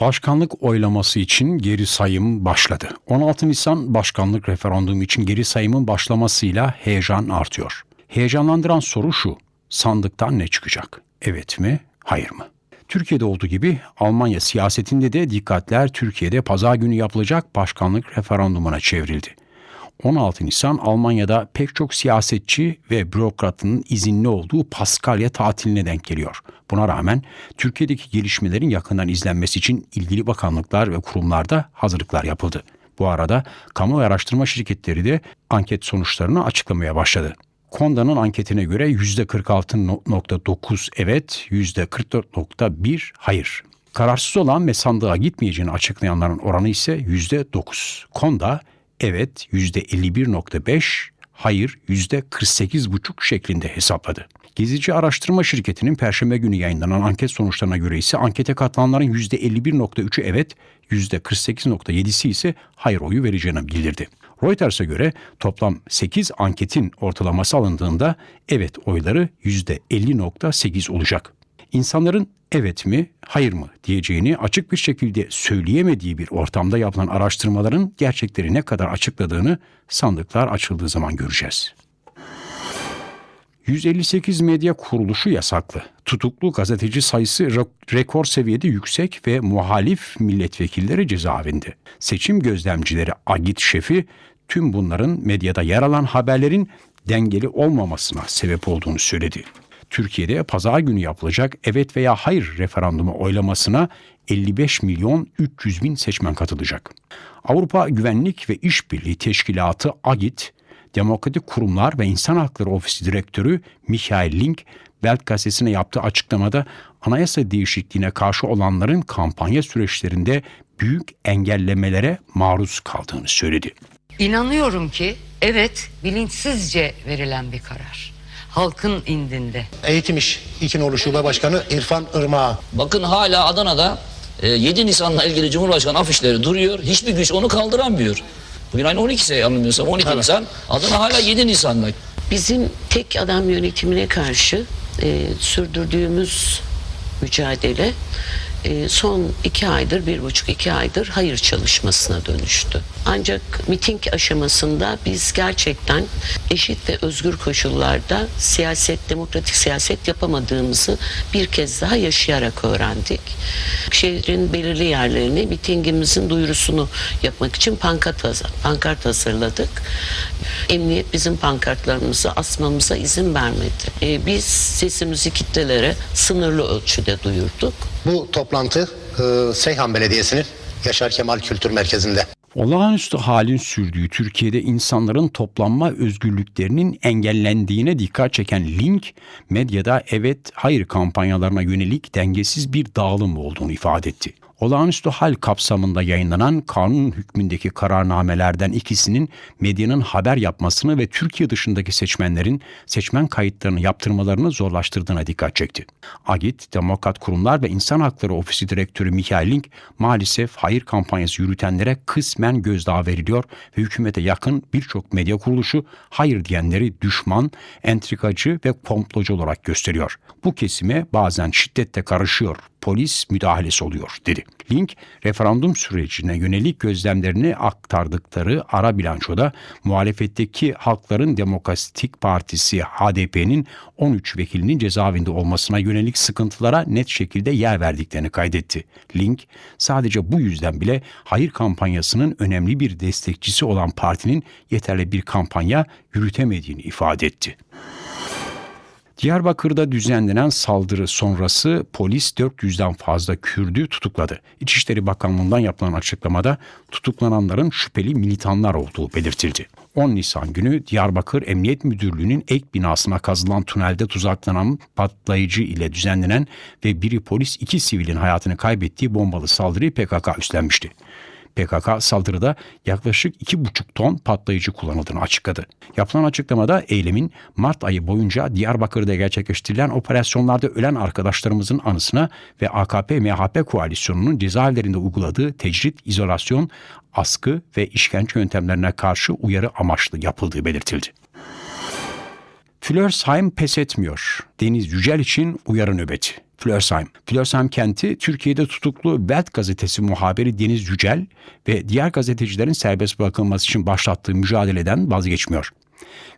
Başkanlık oylaması için geri sayım başladı. 16 Nisan başkanlık referandumu için geri sayımın başlamasıyla heyecan artıyor. Heyecanlandıran soru şu. Sandıktan ne çıkacak? Evet mi, hayır mı? Türkiye'de olduğu gibi Almanya siyasetinde de dikkatler Türkiye'de pazar günü yapılacak başkanlık referandumuna çevrildi. 16 Nisan Almanya'da pek çok siyasetçi ve bürokratın izinli olduğu Paskalya tatiline denk geliyor. Buna rağmen Türkiye'deki gelişmelerin yakından izlenmesi için ilgili bakanlıklar ve kurumlarda hazırlıklar yapıldı. Bu arada kamu araştırma şirketleri de anket sonuçlarını açıklamaya başladı. Konda'nın anketine göre %46.9 evet, %44.1 hayır. Kararsız olan ve sandığa gitmeyeceğini açıklayanların oranı ise %9. Konda evet %51.5, hayır %48.5 şeklinde hesapladı. Gezici Araştırma Şirketi'nin Perşembe günü yayınlanan anket sonuçlarına göre ise ankete katılanların %51.3'ü evet, %48.7'si ise hayır oyu vereceğini bildirdi. Reuters'a göre toplam 8 anketin ortalaması alındığında evet oyları %50.8 olacak. İnsanların evet mi, hayır mı diyeceğini açık bir şekilde söyleyemediği bir ortamda yapılan araştırmaların gerçekleri ne kadar açıkladığını sandıklar açıldığı zaman göreceğiz. 158 medya kuruluşu yasaklı. Tutuklu gazeteci sayısı rekor seviyede yüksek ve muhalif milletvekilleri cezaevinde. Seçim gözlemcileri Agit şefi tüm bunların medyada yer alan haberlerin dengeli olmamasına sebep olduğunu söyledi. Türkiye'de pazar günü yapılacak evet veya hayır referandumu oylamasına 55 milyon 300 bin seçmen katılacak. Avrupa Güvenlik ve İşbirliği Teşkilatı AGİT, Demokratik Kurumlar ve İnsan Hakları Ofisi Direktörü Michael Link, Welt gazetesine yaptığı açıklamada anayasa değişikliğine karşı olanların kampanya süreçlerinde büyük engellemelere maruz kaldığını söyledi. İnanıyorum ki evet bilinçsizce verilen bir karar. Halkın indinde. Eğitim İş İkinoğlu Şube Başkanı İrfan Irmağa. Bakın hala Adana'da 7 Nisan'la ilgili Cumhurbaşkanı afişleri duruyor. Hiçbir güç onu kaldıramıyor. Bugün aynı 12 ise yanılmıyorsam 12 evet. Nisan. Adana hala 7 Nisan'da. Bizim tek adam yönetimine karşı e, sürdürdüğümüz mücadele e, son iki aydır, bir buçuk iki aydır hayır çalışmasına dönüştü. Ancak miting aşamasında biz gerçekten eşit ve özgür koşullarda siyaset, demokratik siyaset yapamadığımızı bir kez daha yaşayarak öğrendik. Şehrin belirli yerlerini mitingimizin duyurusunu yapmak için pankart, pankart hazırladık. Emniyet bizim pankartlarımızı asmamıza izin vermedi. E, biz sesimizi kitlelere sınırlı ölçüde duyurduk. Bu toplantı e, Seyhan Belediyesi'nin Yaşar Kemal Kültür Merkezi'nde. Olağanüstü halin sürdüğü Türkiye'de insanların toplanma özgürlüklerinin engellendiğine dikkat çeken Link, medyada evet hayır kampanyalarına yönelik dengesiz bir dağılım olduğunu ifade etti olağanüstü hal kapsamında yayınlanan kanun hükmündeki kararnamelerden ikisinin medyanın haber yapmasını ve Türkiye dışındaki seçmenlerin seçmen kayıtlarını yaptırmalarını zorlaştırdığına dikkat çekti. Agit, Demokrat Kurumlar ve İnsan Hakları Ofisi Direktörü Michael Link maalesef hayır kampanyası yürütenlere kısmen gözdağı veriliyor ve hükümete yakın birçok medya kuruluşu hayır diyenleri düşman, entrikacı ve komplocu olarak gösteriyor. Bu kesime bazen şiddetle karışıyor, polis müdahalesi oluyor dedi. Link, referandum sürecine yönelik gözlemlerini aktardıkları ara bilançoda muhalefetteki Halkların Demokratik Partisi HDP'nin 13 vekilinin cezaevinde olmasına yönelik sıkıntılara net şekilde yer verdiklerini kaydetti. Link, sadece bu yüzden bile hayır kampanyasının önemli bir destekçisi olan partinin yeterli bir kampanya yürütemediğini ifade etti. Diyarbakır'da düzenlenen saldırı sonrası polis 400'den fazla Kürdü tutukladı. İçişleri Bakanlığı'ndan yapılan açıklamada tutuklananların şüpheli militanlar olduğu belirtildi. 10 Nisan günü Diyarbakır Emniyet Müdürlüğü'nün ek binasına kazılan tünelde tuzaklanan patlayıcı ile düzenlenen ve biri polis iki sivilin hayatını kaybettiği bombalı saldırıyı PKK üstlenmişti. PKK saldırıda yaklaşık 2,5 ton patlayıcı kullanıldığını açıkladı. Yapılan açıklamada eylemin Mart ayı boyunca Diyarbakır'da gerçekleştirilen operasyonlarda ölen arkadaşlarımızın anısına ve AKP-MHP koalisyonunun cezaevlerinde uyguladığı tecrit, izolasyon, askı ve işkence yöntemlerine karşı uyarı amaçlı yapıldığı belirtildi. Flörsheim pes etmiyor. Deniz Yücel için uyarı nöbeti. Flörsheim. Flörsheim kenti Türkiye'de tutuklu Welt gazetesi muhabiri Deniz Yücel ve diğer gazetecilerin serbest bırakılması için başlattığı mücadeleden vazgeçmiyor.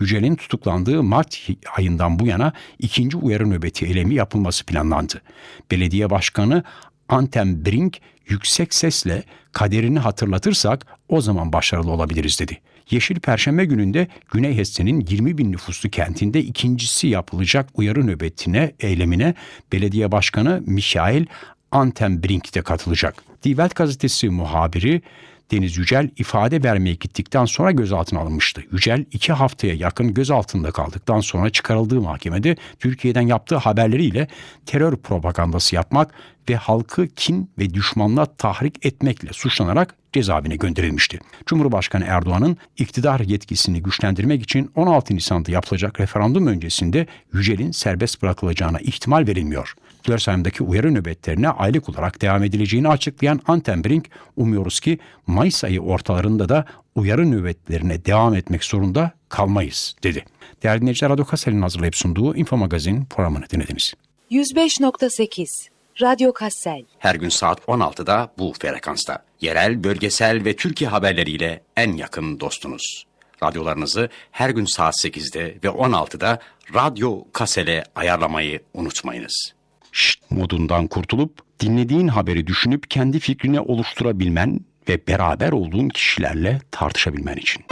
Yücel'in tutuklandığı Mart ayından bu yana ikinci uyarı nöbeti eylemi yapılması planlandı. Belediye Başkanı Antem Brink yüksek sesle kaderini hatırlatırsak o zaman başarılı olabiliriz dedi. Yeşil Perşembe gününde Güney Hesse'nin 20 bin nüfuslu kentinde ikincisi yapılacak uyarı nöbetine, eylemine belediye başkanı Michael Antenbrink de katılacak. Die Welt gazetesi muhabiri Deniz Yücel ifade vermeye gittikten sonra gözaltına alınmıştı. Yücel iki haftaya yakın gözaltında kaldıktan sonra çıkarıldığı mahkemede Türkiye'den yaptığı haberleriyle terör propagandası yapmak ve halkı kin ve düşmanlığa tahrik etmekle suçlanarak cezaevine gönderilmişti. Cumhurbaşkanı Erdoğan'ın iktidar yetkisini güçlendirmek için 16 Nisan'da yapılacak referandum öncesinde Yücel'in serbest bırakılacağına ihtimal verilmiyor. Flörsheim'deki uyarı nöbetlerine aylık olarak devam edileceğini açıklayan Antenbrink, umuyoruz ki Mayıs ayı ortalarında da uyarı nöbetlerine devam etmek zorunda kalmayız dedi. Değerli dinleyiciler Radyo Kasel'in hazırlayıp sunduğu Info Magazin programını dinlediniz. 105.8 Radyo Kassel Her gün saat 16'da bu frekansta. Yerel, bölgesel ve Türkiye haberleriyle en yakın dostunuz. Radyolarınızı her gün saat 8'de ve 16'da Radyo Kasel'e ayarlamayı unutmayınız. Şşt modundan kurtulup dinlediğin haberi düşünüp kendi fikrini oluşturabilmen ve beraber olduğun kişilerle tartışabilmen için.